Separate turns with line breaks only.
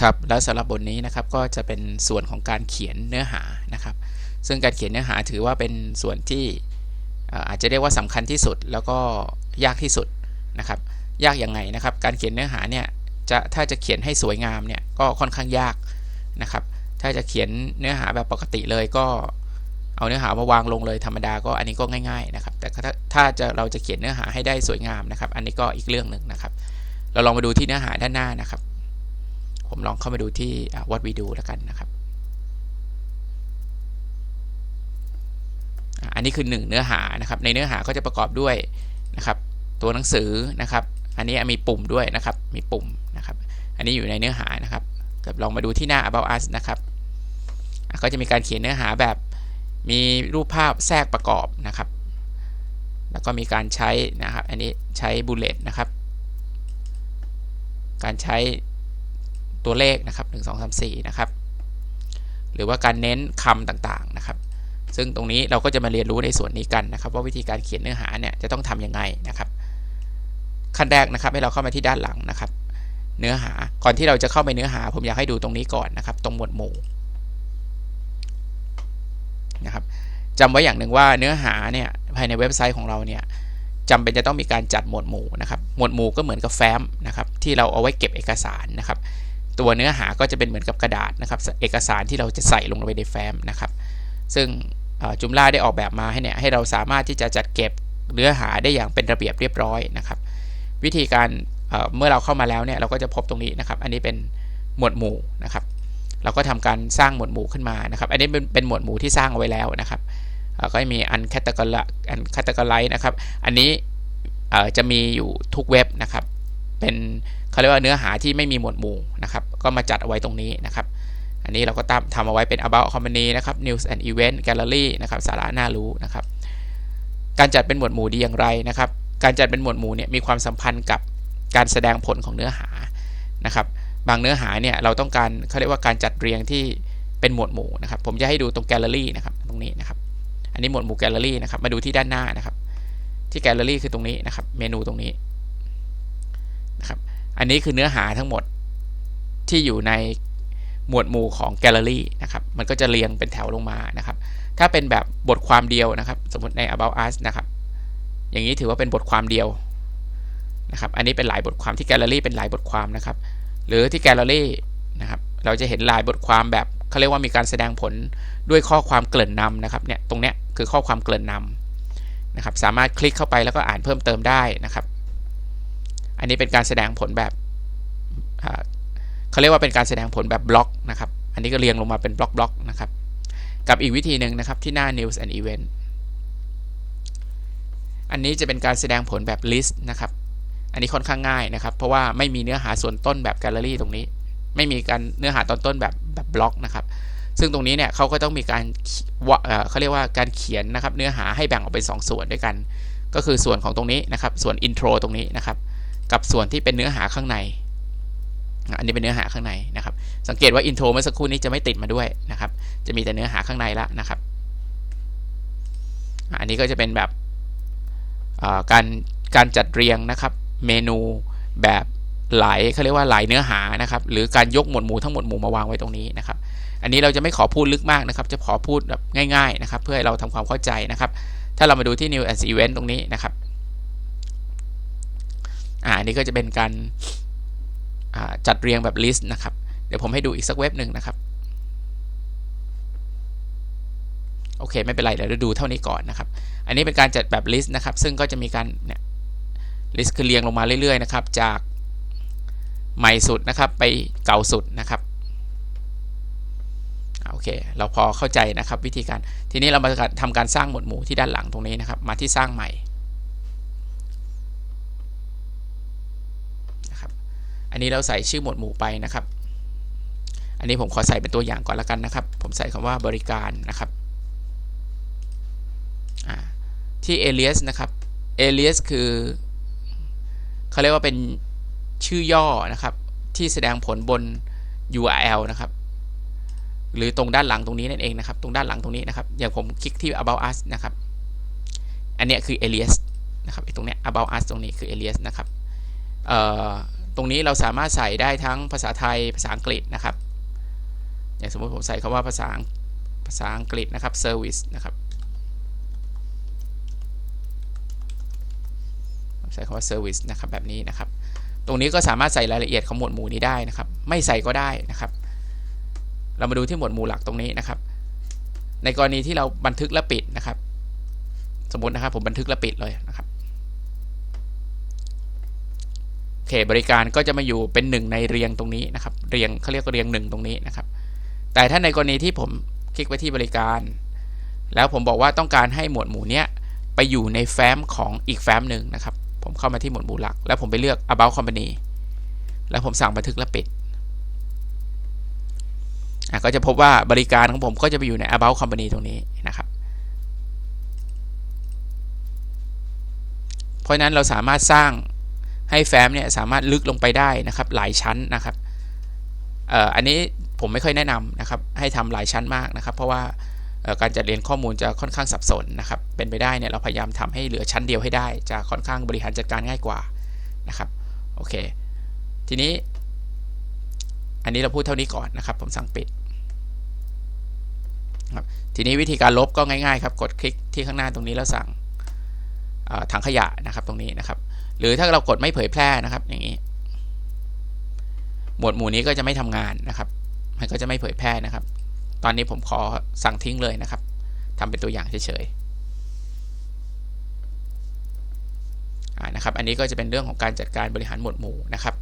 ครับแล้วสำหรับบทนี้นะครับก็จะเป็นส่วนของการเขียนเนื้อหานะครับ ซึ่งการเขียนเนื้อหาถือว่าเป็นส่วนที่อาจจะเรียกว่าสำคัญที่สุด แล้วก็ยากที่สุดนะครับ ยากยังไงนะครับ การเขียนเนื้อหาเนี่ยจะถ้าจะเขียนให้สวยงามเนี่ยก็ค่อนข้างยากนะครับ ถ้าจะเขียนเนื้อหาแบบปกติเลยก็เอาเนื้อหามาวางลงเลยธรรมดาก็อันนี้ก็ง่ายๆนะครับ แต่ถ้าถ้าจะเราจะเขียนเนื้อหาให้ได้สวยงามนะครับ อันนี้ก็อีกเรื่องหนึ่งนะครับ เราลองมาดูที่เนื้อหาด้านหน้านะครับ ผมลองเข้ามาดูที่ what we do แล้วกันนะครับ อันนี้คือ 1 เนื้อหานะครับ ในเนื้อหาก็จะประกอบด้วยนะครับ ตัวหนังสือนะครับ อันนี้มีปุ่มด้วยนะครับ มีปุ่มนะครับ อันนี้อยู่ในเนื้อหานะครับลองมาดูที่หน้า about us นะครับ ก็จะมีการเขียนเนื้อหาแบบมีรูปภาพแทรกประกอบนะครับ แล้วก็มีการใช้นะครับ อันนี้ใช้บูเลตนะครับ การใช้ ตัวเลขนะครับ 1 2 3 4 นะครับ หรือว่าการเน้นคำต่างๆนะครับ ซึ่งตรงนี้เราก็จะมาเรียนรู้ในส่วนนี้กันนะครับ ว่าวิธีการเขียนเนื้อหาเนี่ยจะต้องทํำยังไงนะครับ ขั้นแรกนะครับให้เราเข้ามาที่ด้านหลังนะครับ เนื้อหาก่อนที่เราจะเข้าไปเนื้อหา ผมอยากให้ดูตรงนี้ก่อนนะครับ ตรงหมวดหมู่นะครับจำไว้อย่างหนึ่งว่าเนื้อหาเนี่ยภายในเว็บไซต์ของเราเนี่ยจำเป็นจะต้องมีการจัดหมวดหมู่นะครับ หมวดหมู่ก็เหมือนกับแฟ้มนะครับ ที่เราเอาไว้เก็บเอกสารนะครับ ตัวเนื้อหาก็จะเป็นเหมือนกับกระดาษนะครับเอกสารที่เราจะใส่ลงไปในแฟ้มนะครับ ซึ่งจุมล่าได้ออกแบบมาให้เนี่ยให้เราสามารถที่จะจัดเก็บเนื้อหาได้อย่างเป็นระเบียบเรียบร้อยนะครับ วิธีการเมื่อเราเข้ามาแล้วเนี่ยเราก็จะพบตรงนี้นะครับ อันนี้เป็นหมวดหมู่นะครับ เราก็ทำการสร้างหมวดหมู่ขึ้นมานะครับ อันนี้เป็นเป็นหมวดหมู่ที่สร้างเอาไว้แล้วนะครับก็มีอันแคตตากรอันแคตตากรไลนะครับ อันนี้จะมีอยู่ทุกเว็บนะครับ เป็นเขาเรียกว่าเนื้อหาที่ไม่มีหมวดหมู่นะครับ ก็มาจัดเอาไว้ตรงนี้นะครับ อันนี้เราก็ตามทำเอาไว้เป็น about company นะครับ news and event gallery นะครับสาระน่ารู้นะครับ การจัดเป็นหมวดหมู่ดีอย่างไรนะครับ การจัดเป็นหมวดหมู่เนี่ยมีความสัมพันธ์กับการแสดงผลของเนื้อหานะครับ บางเนื้อหาเนี่ยเราต้องการเขาเรียกว่าการจัดเรียงที่เป็นหมวดหมู่นะครับ ผมจะให้ดูตรงแกลเลอรี่นะครับตรงนี้นะครับ อันนี้หมวดหมู่แกลเลอรี่นะครับ มาดูที่ด้านหน้านะครับ ที่แกลเลอรี่คือตรงนี้นะครับ เมนูตรงนี้ อันนี้คือเนื้อหาทั้งหมดที่อยู่ในหมวดหมู่ของแกลเลอรี่นะครับ มันก็จะเรียงเป็นแถวลงมานะครับ ถ้าเป็นแบบบทความเดียวนะครับ สมมติใน about us นะครับ อย่างนี้ถือว่าเป็นบทความเดียวนะครับ อันนี้เป็นหลายบทความที่แกลเลอรี่เป็นหลายบทความนะครับ หรือที่แกลเลอรี่นะครับ เราจะเห็นลายบทความแบบเขาเรียกว่ามีการแสดงผลด้วยข้อความเกริ่นนำนะครับ เนี่ย ตรงเนี้ยคือข้อความเกริ่นนำนะครับ สามารถคลิกเข้าไปแล้วก็อ่านเพิ่มเติมได้นะครับ อันนี้เป็นการแสดงผลแบบเขาเรียกว่าเป็นการแสดงผลแบบบล็อกนะครับ อันนี้ก็เรียงลงมาเป็นบล็อกบล็อกนะครับ กับอีกวิธีหนึ่งนะครับที่หน้า news and event อันนี้จะเป็นการแสดงผลแบบ list นะครับ อันนี้ค่อนข้างง่ายนะครับ เพราะว่าไม่มีเนื้อหาส่วนต้นแบบแกลเลอรี่ตรงนี้ ไม่มีการเนื้อหาตอนต้นแบบแบบบล็อกนะครับ ซึ่งตรงนี้เนี่ยเขาก็ต้องมีการเขาเรียกว่าการเขียนนะครับ เนื้อหาให้แบ่งออกเป็น2ส่วนด้วยกัน ก็คือส่วนของตรงนี้นะครับ ส่วนอินโทรตรงนี้นะครับ กับส่วนที่เป็นเนื้อหาข้างใน อันนี้เป็นเนื้อหาข้างในนะครับ สังเกตว่าอินโทรเมื่อสักครู่นี้จะไม่ติดมาด้วยนะครับ จะมีแต่เนื้อหาข้างในละนะครับ อันนี้ก็จะเป็นแบบการการจัดเรียงนะครับเมนูแบบหลายเขาเรียกว่าหลายเนื้อหานะครับ หรือการยกหมวดหมู่ทั้งหมดหมู่มาวางไว้ตรงนี้นะครับ อันนี้เราจะไม่ขอพูดลึกมากนะครับ จะขอพูดแบบง่าย ๆนะครับ เพื่อให้เราทำความเข้าใจนะครับ ถ้าเรามาดูที่ new as event ตรงนี้นะครับ อ่าอันนี้ก็จะเป็นการจัดเรียงแบบ list นะครับ เดี๋ยวผมให้ดูอีกสักเว็บหนึ่งนะครับ โอเค ไม่เป็นไรเดี๋ยวเราดูเท่านี้ก่อนนะครับ อันนี้เป็นการจัดแบบ list นะครับ ซึ่งก็จะมีการเนี่ยลิสต์คือเรียงลงมาเรื่อยๆนะครับ จากใหม่สุดนะครับไปเก่าสุดนะครับโอเค เราพอเข้าใจนะครับวิธีการ ทีนี้เรามาทำการสร้างหมวดหมู่ที่ด้านหลังตรงนี้นะครับ มาที่สร้างใหม่นะครับ อันนี้เราใส่ชื่อหมวดหมู่ไปนะครับ อันนี้ผมขอใส่เป็นตัวอย่างก่อนล้วกันนะครับ ผมใส่คำว่าบริการนะครับที่ alias นะครับ alias คือเขาเรียกว่าเป็นชื่อย่อนะครับ ที่แสดงผลบน URL นะครับ หรือตรงด้านหลังตรงนี้นั่นเองนะครับ ตรงด้านหลังตรงนี้นะครับ อย่างผมคลิกที่ about us นะครับ อันนี้คือ alias นะครับตรงนี้ about us ตรงนี้คือ alias นะครับ ตรงนี้เราสามารถใส่ได้ทั้งภาษาไทยภาษาอังกฤษนะครับ อย่างสมมติผมใส่คาว่าภาษาภาษาอังกฤษนะครับ service นะครับ ใส่คำว่า service นะครับแบบนี้นะครับ ตรงนี้ก็สามารถใส่รายละเอียดของหมวดหมู่นี้ได้นะครับ ไม่ใส่ก็ได้นะครับ เรามาดูที่หมวดหมู่หลักตรงนี้นะครับ ในกรณีที่เราบันทึกและปิดนะครับ สมมตินะครับผมบันทึกและปิดเลย นะครับโอเคบริการก็จะมาอยู่เป็นหนึ่งในเรียงตรงนี้นะครับ เรียงเขาเรียกเรียงหนึ่งตรงนี้นะครับ แต่ถ้าในกรณีที่ผมคลิกไปที่บริการ แล้วผมบอกว่าต้องการให้หมวดหมู่เนี้ยไปอยู่ในแฟ้มของอีกแฟ้มหนึ่งนะครับ ผมเข้ามาที่หมวดหมู่หลัก แล้วผมไปเลือก about company แล้วผมสั่งบันทึกและปิดก็จะพบว่าบริการของผมก็จะไปอยู่ใน about company ตรงนี้นะครับ เพราะนั้นเราสามารถสร้าง ให้แฟ้มเนี่ยสามารถลึกลงไปได้นะครับหลายชั้นนะครับอันนี้ผมไม่ค่อยแนะนำนะครับให้ทำหลายชั้นมากนะครับ เพราะว่าการจัดเรียนข้อมูลจะค่อนข้างสับสนนะครับ เป็นไปได้เนี่ยเราพยายามทำให้เหลือชั้นเดียวให้ได้ จะค่อนข้างบริหารจัดการง่ายกว่านะครับโอเค ทีนี้ อันนี้เราพูดเท่านี้ก่อนนะครับ ผมสั่งปิดครับทีนี้วิธีการลบก็ง่ายๆครับ กดคลิกที่ข้างหน้าตรงนี้แล้วสั่งถังขยะนะครับตรงนี้นะครับ หรือถ้าเรากดไม่เผยแพร่นะครับ อย่างนี้ หมวดหมู่นี้ก็จะไม่ทำงานนะครับ มันก็จะไม่เผยแพร่นะครับ ตอนนี้ผมขอสั่งทิ้งเลยนะครับทำเป็นตัวอย่างเฉยๆนะครับ อันนี้ก็จะเป็นเรื่องของการจัดการบริหารหมวดหมู่นะครับ